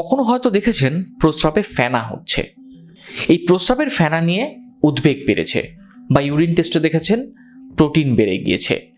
কখনো হয়তো দেখেছেন প্রস্রাবে ফেনা হচ্ছে। এই প্রস্রাবের ফেনা নিয়ে উদ্বেগ বেড়েছে বা ইউরিন টেস্টে দেখেছেন প্রোটিন বেড়ে গিয়েছে।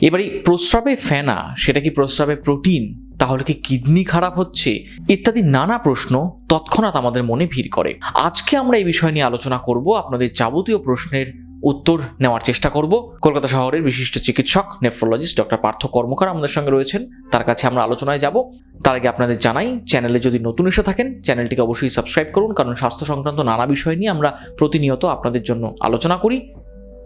এবার এই প্রস্রাবে ফেনা, সেটা কি প্রস্রাবে প্রোটিন, তাহলে কি কিডনি খারাপ হচ্ছে, ইত্যাদি নানা প্রশ্ন তৎক্ষণাৎ আমাদের মনে ভিড় করে। আজকে আমরা এই বিষয় নিয়ে আলোচনা করব আপনাদের যাবতীয় প্রশ্নের উত্তর নেওয়ার চেষ্টা করব। কলকাতা শহরের বিশিষ্ট চিকিৎসক, নেফ্রোলজিস্ট ডক্টর পার্থ কর্মকার আমাদের সঙ্গে রয়েছেন। তার কাছে আমরা আলোচনায় যাব। তার আগে আপনাদের জানাই, চ্যানেলে যদি নতুন এসে থাকেন, চ্যানেলটিকে অবশ্যই সাবস্ক্রাইব করুন, কারণ স্বাস্থ্য সংক্রান্ত নানা বিষয় নিয়ে আমরা প্রতিনিয়ত আপনাদের জন্য আলোচনা করি।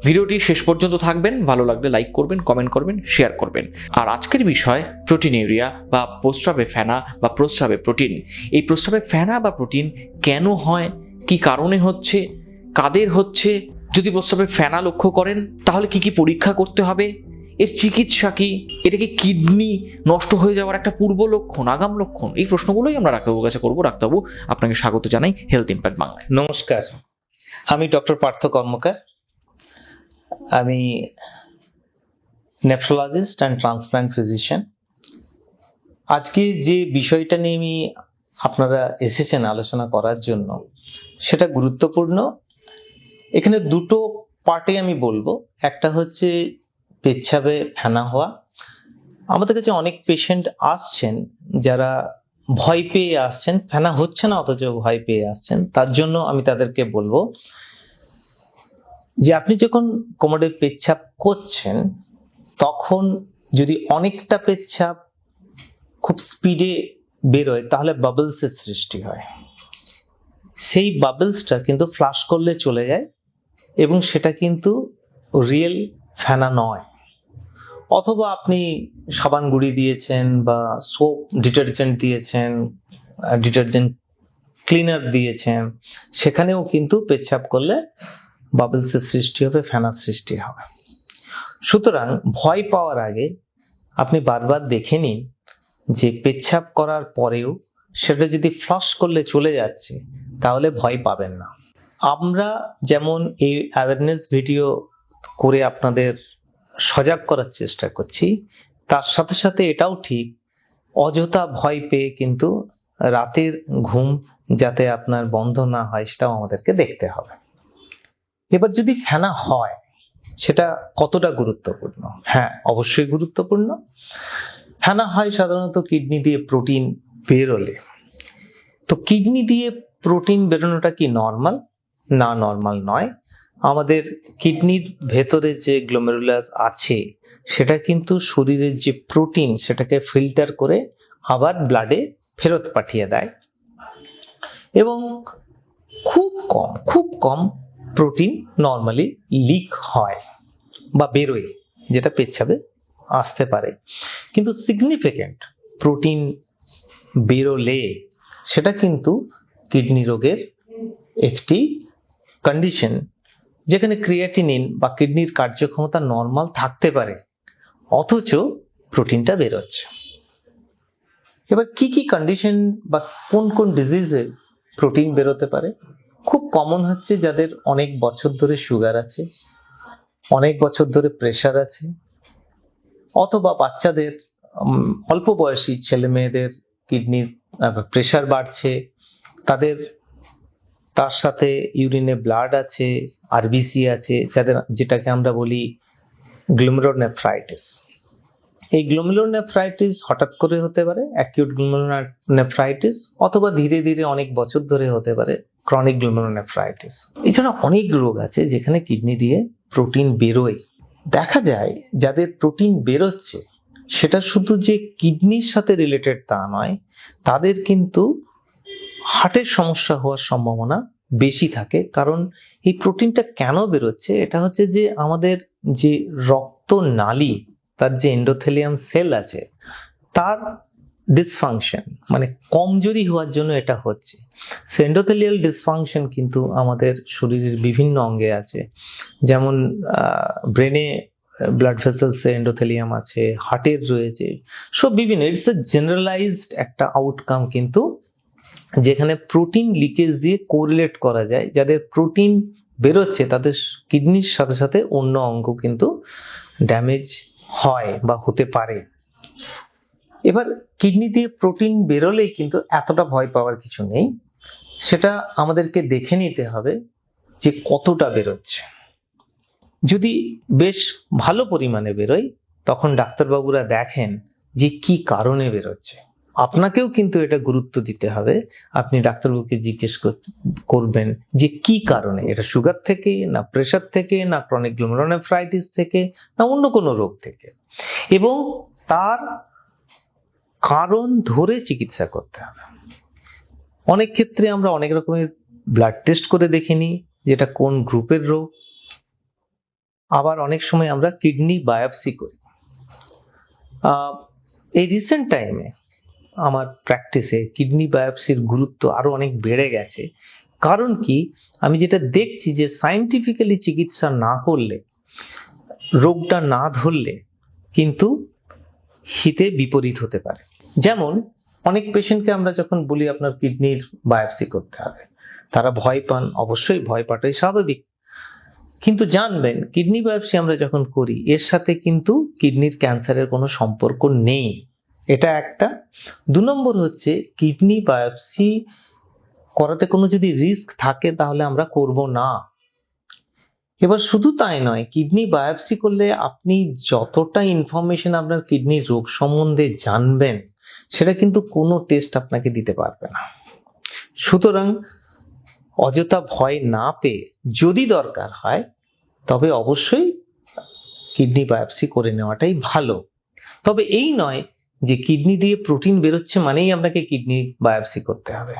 ভিডিওটি শেষ পর্যন্ত থাকবেন, ভালো লাগলে লাইক করবেন, কমেন্ট করবেন, শেয়ার করবেন। আর আজকের বিষয়, প্রোটিন ইউরিয়া বা প্রস্রাবে ফেনা বা প্রস্রাবে প্রোটিন। এই প্রস্রাবে ফেনা বা প্রোটিন কেন হয়? কি কারণে হচ্ছে? কাদের হচ্ছে? যদি প্রস্রাবে ফেনা লক্ষ্য করেন, তাহলে কি কি পরীক্ষা করতে হবে? এর চিকিৎসা কি? এটা কি কিডনি নষ্ট হয়ে যাওয়ার একটা পূর্ব লক্ষণ, আগাম লক্ষণ? এই প্রশ্নগুলোই আমরা ডাক্তারবাবুর কাছে করব। ডাক্তারবাবু, আপনাকে স্বাগত জানাই হেলথ ইম্প্যাক্ট বাংলায়। নমস্কার। আমি ডক্টর পার্থ কর্মকার। আমি নেফ্রোলজিস্ট অ্যান্ড ট্রান্সপ্লান্ট ফিজিশিয়ান আজকে যে বিষয়টা নিয়ে আমি আপনারা এসেছেন আলোচনা করার জন্য, সেটা গুরুত্বপূর্ণ এখানে দুটো পার্টে আমি বলব। একটা হচ্ছে পেচ্ছাবে ফেনা হওয়া। আমাদের কাছে অনেক পেশেন্ট আসছেন যারা ভয় পেয়ে আসছেন। ফেনা হচ্ছে না, অথচ ভয় পেয়ে আসছেন। তার জন্য আমি তাদেরকে বলব যে আপনি যখন কোমরে পেচ্ছাপ করছেন, তখন যদি অনেকটা পেচ্ছাপ খুব স্পিডে বেরোয়, তাহলে বাবলসের সৃষ্টি হয়। সেই বাবলসটা কিন্তু ফ্লাশ করলে চলে যায়। এবং সেটা কিন্তু রিয়েল ফেনা নয়। অথবা আপনি সাবান গুঁড়ি দিয়েছেন বা সোপ ডিটারজেন্ট দিয়েছেন ডিটারজেন্ট ক্লিনার দিয়েছেন, সেখানেও কিন্তু পেচ্ছাপ করলে বাবলসের সৃষ্টি হবে, ফেনার সৃষ্টি হবে। সুতরাং ভয় পাওয়ার আগে আপনি বারবার দেখে নিন যে পেচ্ছাপ করার পরেও সেটা যদি ফ্লাশ করলে চলে যাচ্ছে, তাহলে ভয় পাবেন না। আমরা যেমন এই অ্যাওয়ারনেস ভিডিও করে আপনাদের সজাগ করার চেষ্টা করছি, তার সাথে সাথে এটাও ঠিক, অযথা ভয় পেয়ে কিন্তু রাতের ঘুম যাতে আপনার বন্ধ না হয় সেটাও আমাদেরকে দেখতে হবে। এবার যদি ফেনা হয়, সেটা কতটা গুরুত্বপূর্ণ? হ্যাঁ অবশ্যই গুরুত্বপূর্ণ। ফেনা হয় সাধারণত কিডনি দিয়ে প্রোটিন বেরোলে। তো কিডনি দিয়ে প্রোটিন বেরোনোটা কি নর্মাল না নর্মাল নয়। আমাদের কিডনির ভেতরে যে গ্লোমেরুলাস আছে, সেটা কিন্তু শরীরের যে প্রোটিন সেটাকে ফিল্টার করে আবার ব্লাডে ফেরত পাঠিয়ে দেয়। এবং খুব কম খুব কম প্রোটিন নর্মালি লিক হয় বা বেরোয়, যেটা পেচ্ছাবে আসতে পারে। কিন্তু সিগনিফিক্যান্ট প্রোটিন বেরোলে, সেটা কিন্তু কিডনি রোগের একটি কন্ডিশন যেখানে ক্রিয়াটিনিন বা কিডনির কার্যক্ষমতা নর্মাল থাকতে পারে, অথচ প্রোটিনটা বেরোচ্ছে। এবার কি কি কন্ডিশন বা কোন কোন ডিজিজে প্রোটিন বেরোতে পারে? খুব কমন হচ্ছে যাদের অনেক বছর ধরে সুগার আছে, অনেক বছর ধরে প্রেশার আছে, অথবা বাচ্চাদের অল্প বয়সী ছেলে মেয়েদের কিডনির প্রেশার বাড়ছে, তাদের তার সাথে ইউরিনে ব্লাড আছে আরবিসি আছে, যাদের, যেটাকে আমরা বলি গ্লুমেরোনেফ্রাইটিস এই গ্লুমেরোনেফ্রাইটিস হঠাৎ করে হতে পারে অ্যাকিউট গ্লুমেরোনেফ্রাইটিস অথবা ধীরে ধীরে অনেক বছর ধরে হতে পারে ক্রনিক গ্লুমেরোনেফ্রাইটিস এছাড়া অনেক রোগ আছে যেখানে কিডনি দিয়ে প্রোটিন বেরোয়। দেখা যায় যাদের প্রোটিন বেরোচ্ছে, সেটা শুধু যে কিডনির সাথে রিলেটেড তা নয়, তাদের কিন্তু হার্টের সমস্যা হওয়ার সম্ভাবনা বেশি থাকে। কারণ এই প্রোটিনটা কেন বেরোচ্ছে? এটা হচ্ছে যে আমাদের যে রক্ত নালী তার যে এন্ডোথেলিয়াম সেল আছে, তার ডিসফাংশন মানে কমজোরি হওয়ার জন্য এটা হচ্ছে। সেন্ডোথেলিয়াল ডিসফাংশন কিন্তু আমাদের শরীরের বিভিন্ন অঙ্গে আছে। যেমন ব্রেনে ব্লাড ভেসেলসে এন্ডোথেলিয়াম আছে হার্টের রয়েছে। সব বিভিন্ন ইটস এ জেনারেলাইজড একটা আউটকাম কিন্তু যেখানে প্রোটিন লিকেজ দিয়ে কোরিলেট করা যায়, যাদের প্রোটিন বেরোচ্ছে, তাদের কিডনির সাথে সাথে অন্য অঙ্গ কিন্তু ড্যামেজ হয় বা হতে পারে। এবার কিডনি দিয়ে প্রোটিন বেরোলেই কিন্তু এতটা ভয় পাওয়ার কিছু নেই। সেটা আমাদেরকে দেখে নিতে হবে যে কতটা বেরোচ্ছে। যদি বেশ ভালো পরিমাণে বেরোয়, তখন ডাক্তারবাবুরা দেখেন যে কি কারণে বেরোচ্ছে। আপনাকেও কিন্তু এটা গুরুত্ব দিতে হবে। আপনি ডাক্তারবাবুকে জিজ্ঞেস করবেন যে কি কারণে? এটা সুগার থেকে, না প্রেশার থেকে, না ক্রনিক গ্লোমেরোনেফ্রাইটিস থেকে, না অন্য কোনো রোগ থেকে? এবং তার কারণ ধরে চিকিৎসা করতে হবে। অনেক ক্ষেত্রে আমরা অনেক রকমের ব্লাড টেস্ট করে দেখে নিই যেটা কোন গ্রুপের রোগ। আবার অনেক সময় আমরা কিডনি বায়োপসি করি। এই রিসেন্ট টাইমে আমার প্র্যাকটিসে কিডনি বায়োপসির গুরুত্ব আরও অনেক বেড়ে গেছে। কারণ কি? আমি যেটা দেখছি যে সায়েন্টিফিক্যালি চিকিৎসা না করলে, রোগটা না ধরলে কিন্তু হিতে বিপরীত হতে পারে। যেমন, অনেক পেশেন্টকে আমরা যখন বলি আপনার কিডনির বায়োপসি করতে হবে, তারা ভয় পান, অবশ্যই ভয় পাটাই স্বাভাবিক। কিন্তু জানবেন কিডনি বায়োপসি আমরা যখন করি, এর সাথে কিন্তু কিডনির ক্যান্সারের কোনো সম্পর্ক নেই। এটা একটা। দু নম্বর হচ্ছে, কিডনি বায়োপসি করাতে কোনো যদি রিস্ক থাকে, তাহলে আমরা করব না। এবার শুধু তাই নয়, কিডনি বায়োপসি করলে আপনি যতটা ইনফরমেশন আপনার কিডনির রোগ সম্বন্ধে জানবেন, সেটা কিন্তু কোনো টেস্ট আপনাকে দিতে পারবে না। সুতরাং, অযথা ভয় না পেয়ে যদি দরকার হয়, তবে অবশ্যই কিডনি বায়োপসি করে নেওয়াটাই ভালো। তবে এই নয় যে কিডনি দিয়ে প্রোটিন বেরোচ্ছে মানেই আপনাকে কিডনি বায়োপসি করতে হবে।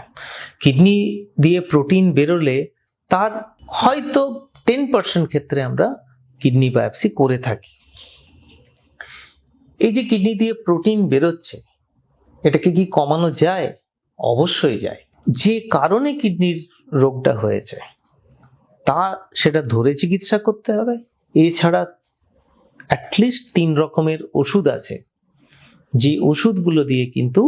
কিডনি দিয়ে প্রোটিন বেরোলে তার হয়তো টেন পার্সেন্ট ক্ষেত্রে আমরা কিডনি বায়োপসি করে থাকি। এই যে কিডনি দিয়ে প্রোটিন বেরোচ্ছে, এটাকে কি কমানো যায়? অবশ্যই যায়। যে কারণে কিডনির রোগটা হয়েছে, তা সেটা ধরে চিকিৎসা করতে হবে। এছাড়া অ্যাটলিস্ট তিন রকমের ওষুধ আছে। যে ওষুধগুলো দিয়ে কিন্তু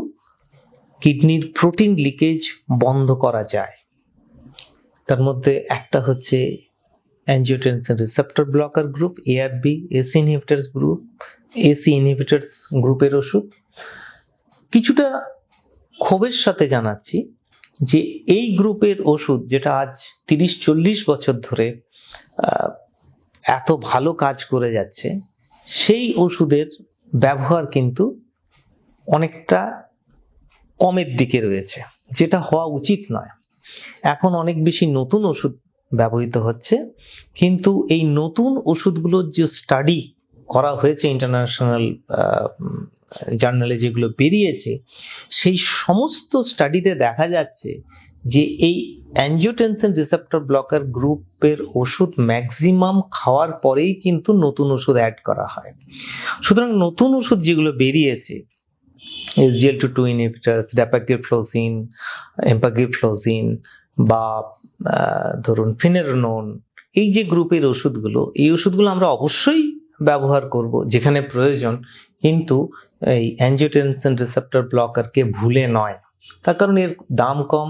কিডনির প্রোটিন লিকেজ বন্ধ করা যায়। তার মধ্যে একটা হচ্ছে angiotensin receptor blocker group ARB AC inhibitors group AC inhibitors গ্রুপের ওষুধ। কিছুটা ক্ষোভের সাথে জানাচ্ছি যে এই গ্রুপের ওষুধ যেটা আজ তিরিশ চল্লিশ বছর ধরে এত ভালো কাজ করে যাচ্ছে, সেই ওষুধের ব্যবহার কিন্তু অনেকটা কমের দিকে রয়েছে, যেটা হওয়া উচিত নয়। এখন অনেক বেশি নতুন ওষুধ ব্যবহৃত হচ্ছে, কিন্তু এই নতুন ওষুধগুলোর যে স্টাডি করা হয়েছে ইন্টারন্যাশনাল জার্নালে যেগুলো বেরিয়েছে, সেই সমস্ত স্টাডিতে দেখা যাচ্ছে যে এই অ্যাঞ্জিওটেনসিন রিসেপ্টর ব্লকার গ্রুপের ওষুধ ম্যাক্সিমাম খাওয়ার পরেই কিন্তু নতুন ওষুধ অ্যাড করা হয়। সুতরাং নতুন ওষুধ যেগুলো বেরিয়েছে SGL two two inhibitors dapagliflozin empagliflozin বা ধরুন ফিনেরোনোন এই যে গ্রুপের ওষুধগুলো, এই ওষুধগুলো আমরা অবশ্যই ব্যবহার করব, যেখানে প্রয়োজন, কিন্তু এই অ্যাঞ্জিওটেনসিন রিসেপ্টর ব্লকারকে ভুলে নয়। তার কারণ এর দাম কম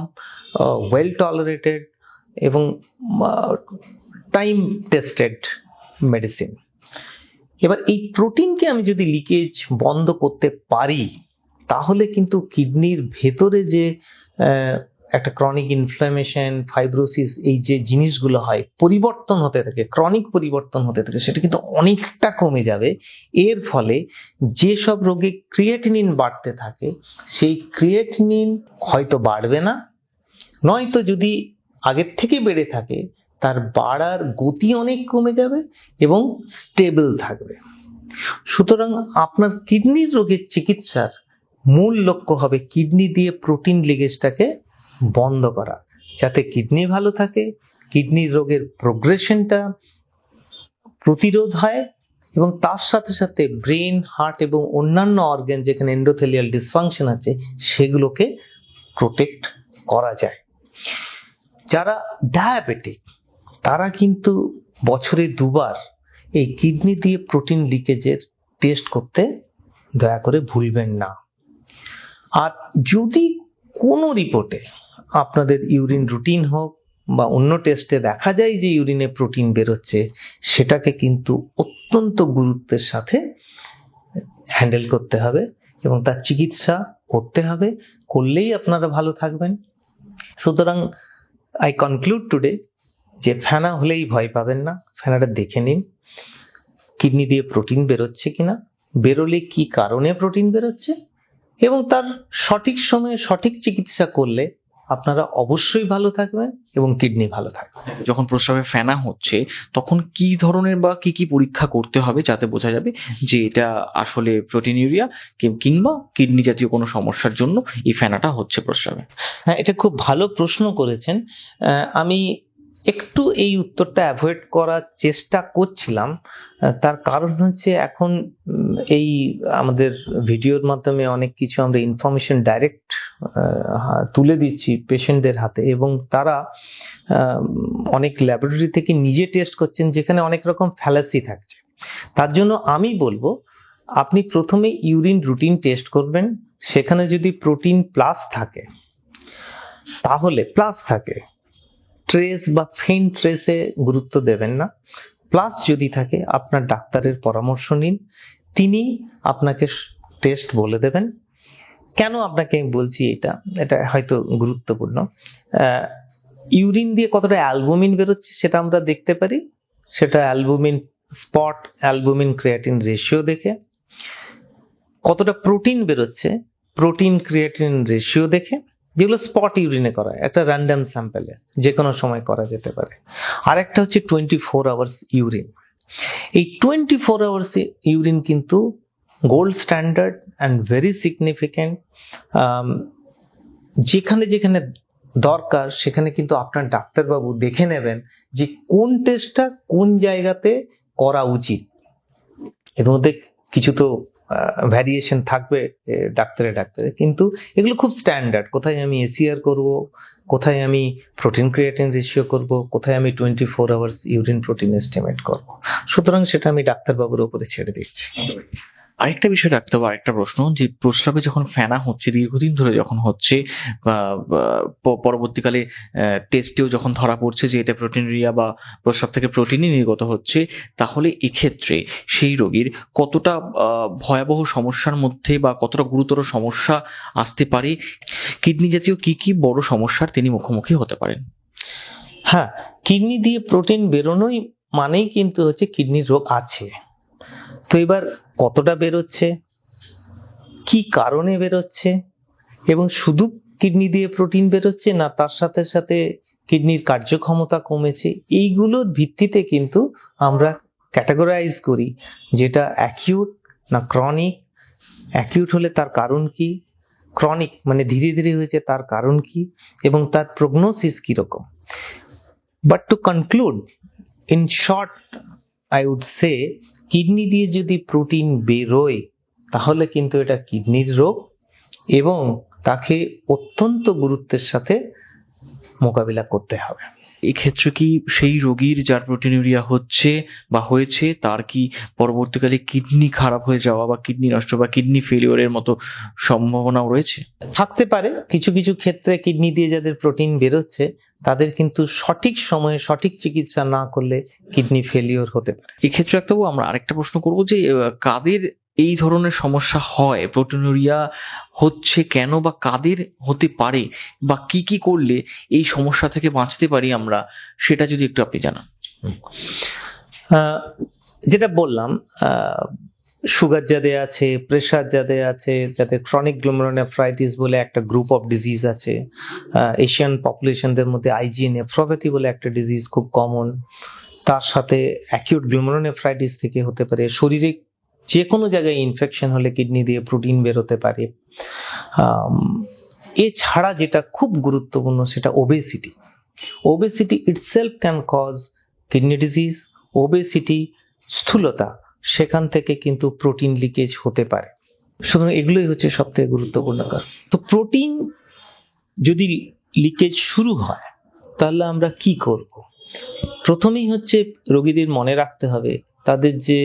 ওয়েল টলারেটেড এবং টাইম টেস্টেড মেডিসিন এবার এই প্রোটিনকে আমি যদি লিকেজ বন্ধ করতে পারি তাহলে কিন্তু কিডনির ভেতরে যে একটা ক্রনিক ইনফ্লামেশন ফাইব্রোসিস এই যে জিনিসগুলো হয়, পরিবর্তন হতে থাকে ক্রনিক পরিবর্তন হতে থাকে, সেটা কিন্তু অনেকটা কমে যাবে। এর ফলে যেসব রোগে ক্রিয়েটিনিন বাড়তে থাকে, সেই ক্রিয়েটিনিন হয়তো বাড়বে না, নয়তো যদি আগের থেকে বেড়ে থাকে, তার বাড়ার গতি অনেক কমে যাবে এবং স্টেবল থাকবে। সুতরাং আপনার কিডনির রোগের চিকিৎসার মূল লক্ষ্য হবে কিডনি দিয়ে প্রোটিন লিগেজটাকে বন্ধ করা, যাতে কিডনি ভালো থাকে কিডনির রোগের প্রোগ্রেশনটা প্রতিরোধ হয়, এবং তার সাথে সাথে ব্রেন হার্ট এবং অন্যান্য অর্গান যেখানে এন্ডোথেলিয়াল ডিসফাংশন আছে, সেগুলোকে প্রোটেক্ট করা যায়। যারা ডায়াবেটিক তারা কিন্তু বছরে দুবার এই কিডনি দিয়ে প্রোটিন লিকেজের টেস্ট করতে দয়া করে ভুলবেন না। আর যদি কোনো রিপোর্টে আপনাদের ইউরিন রুটিন হোক বা অন্য টেস্টে দেখা যায় যে ইউরিনে প্রোটিন বেরোচ্ছে, সেটাকে কিন্তু অত্যন্ত গুরুত্বের সাথে হ্যান্ডেল করতে হবে এবং তার চিকিৎসা করতে হবে। করলেই আপনারা ভালো থাকবেন। সুতরাং আই কনক্লুড টুডে যে ফেনা হলেই ভয় পাবেন না। ফেনাটা দেখে নিন, কিডনি দিয়ে প্রোটিন বেরোচ্ছে কিনা, বেরোলে কি কারণে প্রোটিন বেরোচ্ছে এবং তার সঠিক সময়ে সঠিক চিকিৎসা করলে আপনারা অবশ্যই ভালো থাকবেন এবং কিডনি ভালো থাকবে যখন প্রস্রাবে ফেনা হচ্ছে তখন কি ধরনের বা কি কি পরীক্ষা করতে হবে যাতে বোঝা যাবে যে এটা আসলে প্রোটিনিউরিয়া কিংবা কিডনি জাতীয় কোনো সমস্যার জন্য এই ফেনাটা হচ্ছে প্রস্রাবে? হ্যাঁ এটা খুব ভালো প্রশ্ন করেছেন। আমি একটু এই উত্তরটা অ্যাভয়েড করার চেষ্টা করছিলাম। তার কারণ হচ্ছে এখন এই আমাদের ভিডিওর মাধ্যমে অনেক কিছু আমরা ইনফরমেশন ডাইরেক্ট তুলে দিচ্ছি পেশেন্টদের হাতে এবং তারা অনেক ল্যাবরেটরি থেকে নিজে টেস্ট করছেন যেখানে অনেক রকম ফ্যালাসি থাকছে। তার জন্য আমি বলব, আপনি প্রথমে ইউরিন রুটিন টেস্ট করবেন। সেখানে যদি প্রোটিন প্লাস থাকে, তাহলে প্লাস থাকে। ট্রেস বা ফেন ট্রেসে গুরুত্ব দেবেন না। প্লাস যদি থাকে, আপনার ডাক্তারের পরামর্শ নিন। তিনি আপনাকে টেস্ট বলে দেবেন। কেন আপনাকে আমি বলছি এটা? এটা হয়তো গুরুত্বপূর্ণ। ইউরিন দিয়ে কতটা অ্যালবুমিন বেরোচ্ছে সেটা আমরা দেখতে পারি। সেটা albumin spot albumin creatinine ratio দেখে। কতটা প্রোটিন বেরোচ্ছে? প্রোটিন ক্রিয়েটিন রেশিও দেখে। যেগুলো স্পট ইউরিনে করা একটা র্যান্ডাম স্যাম্পেলে যে কোনো সময় করা যেতে পারে। আরেকটা হচ্ছে টোয়েন্টি ফোর আওয়ার্স ইউরিন এই টোয়েন্টি ফোর আওয়ার্স ইউরিন কিন্তু gold standard and very significant যেখানে যেখানে দরকার, সেখানে কিন্তু আপনার ডাক্তারবাবু দেখে নেবেন যে কোন টেস্টটা কোন জায়গাতে করা উচিত। এর মধ্যে কিছু তো ভ্যারিয়েশন থাকবে ডাক্তারে ডাক্তারে। কিন্তু এগুলো খুব স্ট্যান্ডার্ড কোথায় আমি এসিআর করব, কোথায় আমি প্রোটিন ক্রিয়েটিন রেশিও করব, কোথায় আমি twenty four hours urine protein estimate করব। সুতরাং সেটা আমি ডাক্তারবাবুর উপরে ছেড়ে দিচ্ছি। আরেকটা বিষয় রাখতে হবে, আরেকটা প্রশ্ন, যে প্রস্রাবে যখন ফেনা হচ্ছে, দীর্ঘদিন ধরে যখন হচ্ছে পরবর্তীকালে টেস্টেও যখন ধরা পড়ছে যে এটা প্রোটিনিউরিয়া বা প্রস্রাব থেকে প্রোটিনই নির্গত হচ্ছে, তাহলে এক্ষেত্রে সেই রোগীর কতটা ভয়াবহ সমস্যার মধ্যে বা কতটা গুরুতর সমস্যা আসতে পারে, কিডনি জাতীয় কি কি বড় সমস্যার তিনি মুখোমুখি হতে পারেন? হ্যাঁ কিডনি দিয়ে প্রোটিন বেরোনোই মানেই কিন্তু হচ্ছে কিডনির রোগ আছে। তো এবার কতটা বেরোচ্ছে? কি কারণে বেরোচ্ছে? এবং শুধু কিডনি দিয়ে প্রোটিন বেরোচ্ছে না তার সাথে সাথে কিডনির কার্যক্ষমতা কমেছে? এইগুলোর ভিত্তিতে কিন্তু আমরা ক্যাটাগরাইজ করি যেটা অ্যাকিউট না ক্রনিক। অ্যাকিউট হলে তার কারণ কি? ক্রনিক মানে ধীরে ধীরে হয়েছে তার কারণ কি? এবং তার প্রগনোসিস কীরকম? But to conclude, in short, I would say kidney দিয়ে যদি প্রোটিন বেরোয়, তাহলে কিন্তু এটা কিডনির রোগ এবং তাকে অত্যন্ত গুরুত্বের সাথে মোকাবিলা করতে হবে। এক্ষেত্রে কি সেই রোগীর যার প্রোটিনিউরিয়া হচ্ছে বা হয়েছে তার কি পরবর্তীকালে কিডনি খারাপ হয়ে যাওয়া বা কিডনি নষ্ট বা কিডনি ফেলিওরের মতো সম্ভাবনাও রয়েছে? থাকতে পারে। কিছু কিছু ক্ষেত্রে কিডনি দিয়ে যাদের প্রোটিন বেরোচ্ছে তাদের কিন্তু সঠিক সময়ে সঠিক চিকিৎসা না করলে কিডনি ফেলিওর হতে পারে। এক্ষেত্রে একটা আমরা আরেকটা প্রশ্ন করব যে কাদের এই ধরনের সমস্যা হয়? প্রোটিনুরিয়া হচ্ছে কেন বা কাদের হতে পারে বা কি কি করলে এই সমস্যা থেকে বাঁচতে পারি আমরা? সেটা যদি একটু আপনি জানান। যেটা বললাম সুগার যাদের আছে, প্রেশার যাদের আছে, যাদের ক্রনিক গ্লোমেরোনেফ্রাইটিস বলে একটা গ্রুপ অফ ডিজিজ আছে এশিয়ান পপুলেশনদের মধ্যে আইজি নেফ্রোপ্যাথি বলে একটা ডিজিজ খুব কমন তার সাথে অ্যাকিউট গ্লোমেরোনেফ্রাইটিস থেকে হতে পারে শরীরে যে কোনো জায়গায় ইনফেকশন হলে কিডনি দিয়ে প্রোটিন বেরোতে পারে। এছাড়া যেটা খুব গুরুত্বপূর্ণ সেটা obesity obesity itself can cause kidney disease obesity স্থূলতা, সেখান থেকে কিন্তু প্রোটিন লিকেজ হতে পারে। সুতরাং এগুলোই হচ্ছে সবথেকে গুরুত্বপূর্ণ কারণ। তো প্রোটিন যদি লিকেজ শুরু হয়, তাহলে আমরা কি করব? প্রথমেই হচ্ছে রোগীদের মনে রাখতে হবে, তাদের যে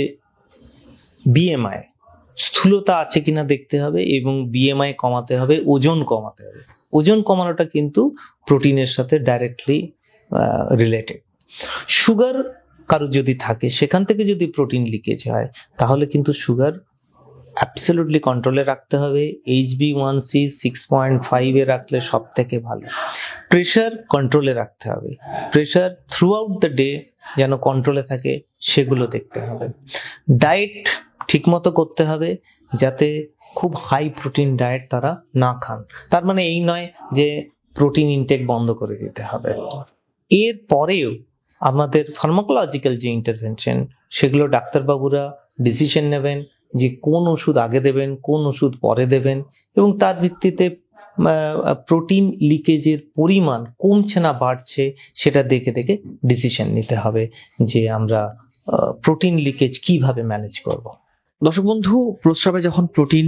বিএমআই স্থূলতা আছে কিনা দেখতে হবে এবং বিএমআই কমাতে হবে, ওজন কমাতে হবে। ওজন কমানোটা কিন্তু প্রোটিনের সাথে ডাইরেক্টলি রিলেটেড সুগার কারও যদি থাকে, সেখান থেকে যদি প্রোটিন লিকেজ হয়, তাহলে কিন্তু সুগার অ্যাবসলিউটলি কন্ট্রোলে রাখতে হবে। H B one C six point ফাইভে রাখলে সব থেকে ভালো প্রেশার কন্ট্রোলে রাখতে হবে। Pressure throughout the day যেন কন্ট্রোলে থাকে, সেগুলো দেখতে হবে। ডায়েট ঠিকমতো করতে হবে যাতে খুব হাই প্রোটিন ডায়েট তারা না খান। তার মানে এই নয় যে প্রোটিন ইনটেক বন্ধ করে দিতে হবে। এর পরেও আমাদের ফার্মাকোলজিক্যাল যে ইন্টারভেনশন সেগুলো ডাক্তারবাবুরা ডিসিশন নেবেন যে কোন ওষুধ আগে দেবেন, কোন ওষুধ পরে দেবেন এবং তার ভিত্তিতে প্রোটিন লিকেজের পরিমাণ কমছে না বাড়ছে সেটা দেখে দেখে ডিসিশন নিতে হবে যে আমরা প্রোটিন লিকেজ কীভাবে ম্যানেজ করব। দর্শক বন্ধু, প্রস্রাবে যখন প্রোটিন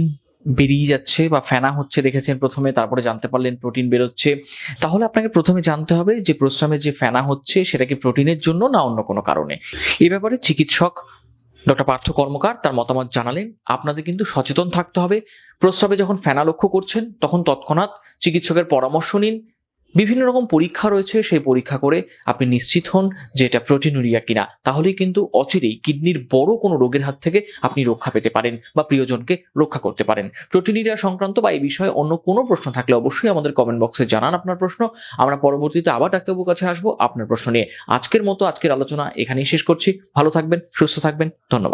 বেরিয়ে যাচ্ছে বা ফেনা হচ্ছে দেখেছেন প্রথমে, তারপরে জানতে পারলেন প্রোটিন বেরোচ্ছে, তাহলে আপনাকে প্রথমে জানতে হবে যে প্রস্রাবে যে ফেনা হচ্ছে সেটা কি প্রোটিনের জন্য না অন্য কোনো কারণে। এ ব্যাপারে চিকিৎসক ডক্টর পার্থ কর্মকার তার মতামত জানালেন, আপনাদের কিন্তু সচেতন থাকতে হবে। প্রস্রাবে যখন ফেনা লক্ষ্য করছেন, তখন তৎক্ষণাৎ চিকিৎসকের পরামর্শ নিন বিভিন্ন রকম পরীক্ষা রয়েছে, সেই পরীক্ষা করে আপনি নিশ্চিত হন যে এটা প্রোটিনুরিয়া কিনা। তাহলেই কিন্তু অচিরেই কিডনির বড় কোনো রোগের হাত থেকে আপনি রক্ষা পেতে পারেন বা প্রিয়জনকে রক্ষা করতে পারেন। প্রোটিনুরিয়া সংক্রান্ত বা এই বিষয়ে অন্য কোনো প্রশ্ন থাকলে অবশ্যই আমাদের কমেন্ট বক্সে জানান আপনার প্রশ্ন। আমরা পরবর্তীতে আবার ডাক্তারবাবুর কাছে আসব আপনার প্রশ্ন নিয়ে। আজকের মতো আজকের আলোচনা এখানেই শেষ করছি। ভালো থাকবেন, সুস্থ থাকবেন। ধন্যবাদ।